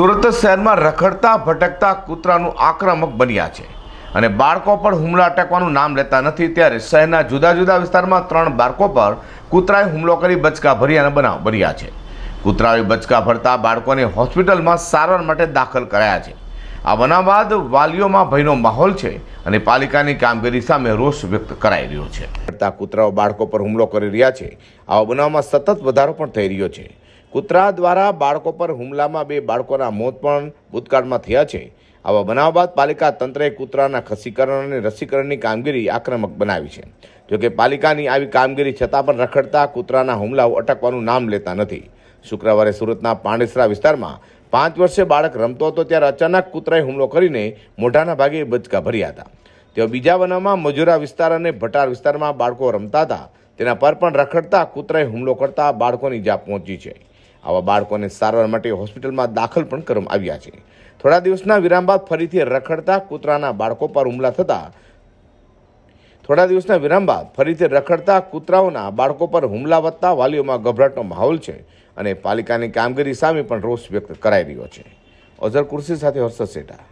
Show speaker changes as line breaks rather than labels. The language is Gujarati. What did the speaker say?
સુરત શહેરમાં રખડતા, ભટકતા કૂતરાનું આક્રમક બન્યા છે અને બાળકો પર હુમલા અટકવાનું નામ લેતા નથી. ત્યારે શહેરના જુદા જુદા વિસ્તારમાં ત્રણ બાળકો પર કૂતરાએ હુમલો કરી બચકા ભર્યાના બનાવ બન્યા છે. કૂતરાએ બચકા ભરતા બાળકોને હોસ્પિટલમાં સારવાર માટે દાખલ કરાયા છે. આ બનાવ બાદ વાલીઓમાં ભયનો માહોલ છે અને પાલિકાની કામગીરી સામે રોષ વ્યક્ત કરાઈ રહ્યો છે. કૂતરાઓ બાળકો પર હુમલો કરી રહ્યા છે. આવા બનાવમાં સતત વધારો પણ થઈ રહ્યો છે. કૂતરા દ્વારા બાળકો પર હુમલામાં બે બાળકોના મોત પણ ભૂતકાળમાં થયા છે. આવા બનાવ બાદ પાલિકા તંત્રએ કૂતરાના ખસીકરણ અને રસીકરણની કામગીરી આક્રમક બનાવી છે. જોકે પાલિકાની આવી કામગીરી છતાં પણ રખડતા કૂતરાના હુમલાઓ અટકવાનું નામ લેતા નથી. શુક્રવારે સુરતના પાંડેસરા વિસ્તારમાં પાંચ વર્ષે બાળક રમતો હતો ત્યારે અચાનક કૂતરાએ હુમલો કરીને મોઢાના ભાગે બચકા ભર્યા હતા. તેઓ બીજા બનાવમાં મજૂરા વિસ્તાર અને ભટાર વિસ્તારમાં બાળકો રમતા હતા. તેના પર પણ રખડતા કૂતરાએ હુમલો કરતા બાળકોની જા પહોંચી છે. આવા બાળકોને સારવાર માટે હોસ્પિટલમાં દાખલ પણ કરવામાં આવ્યા છે. થોડા દિવસના વિરામ બાદ ફરીથી રખડતા કૂતરાના બાળકો પર હુમલા થતા થોડા દિવસના વિરામ બાદ ફરીથી રખડતા કૂતરાઓના બાળકો પર હુમલા વધતા વાલીઓમાં ગભરાટનો માહોલ છે અને પાલિકાની કામગીરી સામે પણ રોષ વ્યક્ત કરાઈ રહ્યો છે. અઝર કુર્સી સાથે હર્ષદ સેટા.